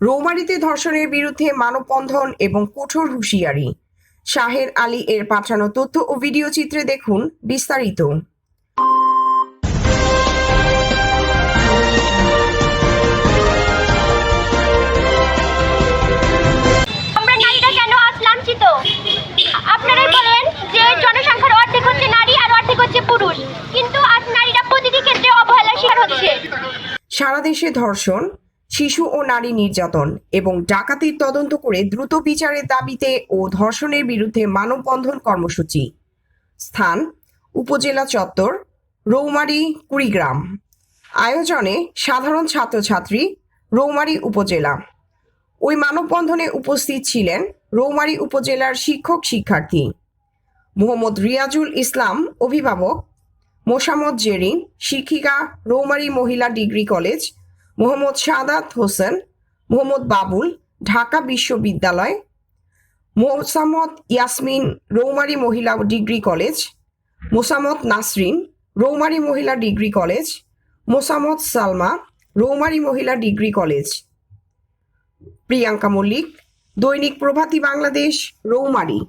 রৌমারিতে ধর্ষণের বিরুদ্ধে মানববন্ধন এবং কঠোর হুঁশিয়ারি। শাহের আলী এর পাঠানো তথ্য ও ভিডিও চিত্রে দেখুন বিস্তারিত। আপনারাই বলেন যে জনসংখ্যার অর্ধেক হচ্ছে নারী আর অর্ধেক হচ্ছে পুরুষ। কিন্তু আজ নারীরা প্রতিটি ক্ষেত্রে অবহেলার শিকার হচ্ছে। সারা দেশে ধর্ষণ শিশু ও নারী নির্যাতন এবং ডাকাতির তদন্ত করে দ্রুত বিচারের দাবিতে ও ধর্ষণের বিরুদ্ধে মানববন্ধন কর্মসূচি। স্থান, উপজেলা চত্বর, রৌমারী, কুড়িগ্রাম। আয়োজনে সাধারণ ছাত্রছাত্রী, রৌমারী উপজেলা। ওই মানববন্ধনে উপস্থিত ছিলেন রৌমারী উপজেলার শিক্ষক শিক্ষার্থী। মোহাম্মদ রিয়াজুল ইসলাম, অভিভাবক। মোসাম্মদ জেরিন, শিক্ষিকা, রৌমারী মহিলা ডিগ্রি কলেজ। মোহাম্মদ সাদাত হোসেন, মোহাম্মদ বাবুল, ঢাকা বিশ্ববিদ্যালয় মোসাম্মদ ইয়াসমিন, রৌমারি মহিলা ডিগ্রি কলেজ মোসামত নাসরিন, রৌমারি মহিলা ডিগ্রি কলেজ মোসামত সালমা, রৌমারি মহিলা ডিগ্রি কলেজ। প্রিয়াঙ্কা মল্লিক, দৈনিক প্রভাতী বাংলাদেশ, রৌমারী।